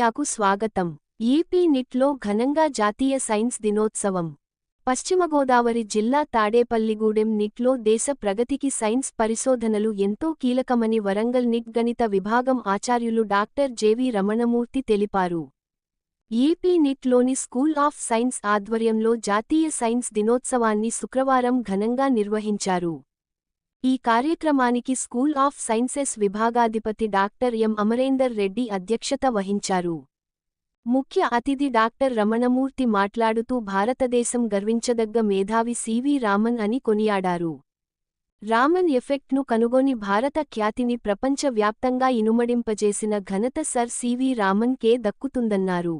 మీడియాకు స్వాగతం. ఏపీ నిట్లో ఘనంగా జాతీయ సైన్స్ దినోత్సవం. పశ్చిమ గోదావరి జిల్లా తాడేపల్లిగూడెం నిట్లో దేశ ప్రగతికి సైన్స్ పరిశోధనలు ఎంతో కీలకమని వరంగల్ నిట్ గణిత విభాగం ఆచార్యులు డాక్టర్ జెవి రమణమూర్తి తెలిపారు. ఏపీ నిట్లోని స్కూల్ ఆఫ్ సైన్స్ ఆధ్వర్యంలో జాతీయ సైన్స్ దినోత్సవాన్ని శుక్రవారం ఘనంగా నిర్వహించారు. ఈ కార్యక్రమానికి స్కూల్ ఆఫ్ సైన్సెస్ విభాగాధిపతి డాక్టర్ ఎం. అమరేందర్ రెడ్డి అధ్యక్షత వహించారు. ముఖ్య అతిథి డాక్టర్ రమణమూర్తి మాట్లాడుతూ భారతదేశం గర్వించదగ్గ మేధావి సివి రామన్ అని కొనియాడారు. రామన్ ఎఫెక్ట్ను కనుగొని భారత ఖ్యాతిని ప్రపంచవ్యాప్తంగా ఇనుమడింపజేసిన ఘనత సర్ సివి రామన్ కే దక్కుతుందన్నారు.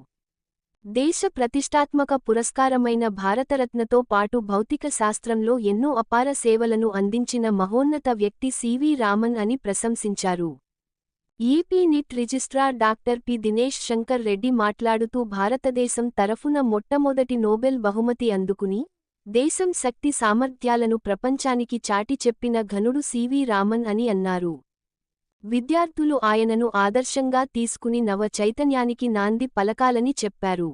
దేశ ప్రతిష్టాత్మక పురస్కారమైన భారతరత్నతో పాటు భౌతిక శాస్త్రంలో ఎన్నో అపార సేవలను అందించిన మహోన్నత వ్యక్తి సివి రామన్ అని ప్రశంసించారు. EP NIT registrar doctor P Dinesh Shankar Reddy మాట్లాడుతూ భారతదేశం తరఫున మొట్టమొదటి నోబెల్ బహుమతి అందుకుని దేశం శక్తి సామర్థ్యాలను ప్రపంచానికి చాటి చెప్పిన ఘనుడు సివి రామన్ అని అన్నారు. విద్యార్థులు ఆయనను ఆదర్శంగా తీసుకుని నవ చైతన్యానికి నాంది పలకాలని చెప్పారు.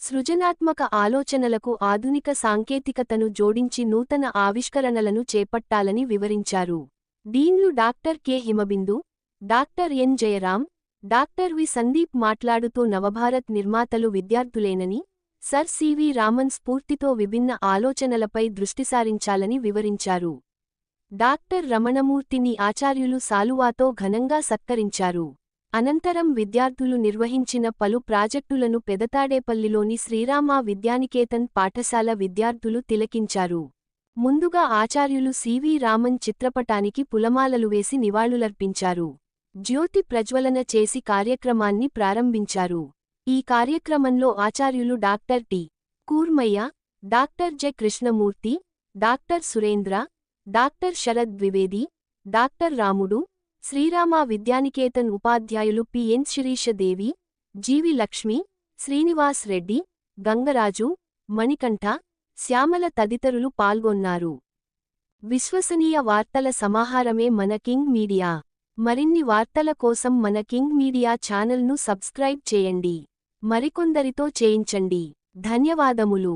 సృజనాత్మక ఆలోచనలకు ఆధునిక సాంకేతికతను జోడించి నూతన ఆవిష్కరణలను చేపట్టాలని వివరించారు. డీన్లు doctor K. Himabindu doctor N. Jayaram doctor V. Sandeep మాట్లాడుతూ నవభారత్ నిర్మాతలు విద్యార్థులేనని సర్ సివి రామన్ స్ఫూర్తితో విభిన్న ఆలోచనలపై దృష్టిసారించాలని వివరించారు. డాక్టర్ రమణమూర్తిని ఆచార్యులు సాలువాతో ఘనంగా సత్కరించారు. అనంతరం విద్యార్థులు నిర్వహించిన పలు ప్రాజెక్టులను పెదతాడేపల్లిలోని శ్రీరామ విద్యానికేతన్ పాఠశాల విద్యార్థులు తిలకించారు. ముందుగా ఆచార్యులు సివి రామన్ చిత్రపటానికి పులమాలలు వేసి నివాళులర్పించారు. జ్యోతి ప్రజ్వలన చేసి కార్యక్రమాన్ని ప్రారంభించారు. ఈ కార్యక్రమంలో ఆచార్యులు doctor T. Kurmaiah doctor J. Krishnamurthy doctor Surendra doctor Sharad Dwivedi doctor Ramudu Srirama Vidyaniketan ఉపాధ్యాయులు పిఎన్ శిరీషదేవి జీవి లక్ష్మి శ్రీనివాస్ రెడ్డి గంగరాజు మణికంఠ శ్యామల తదితరులు పాల్గొన్నారు. విశ్వసనీయ వార్తల సమాహారమే మన కింగ్ మీడియా. మరిన్ని వార్తల కోసం మన కింగ్ మీడియా ఛానల్ను సబ్స్క్రైబ్ చేయండి. మరికొందరితో చేయించండి. ధన్యవాదములు.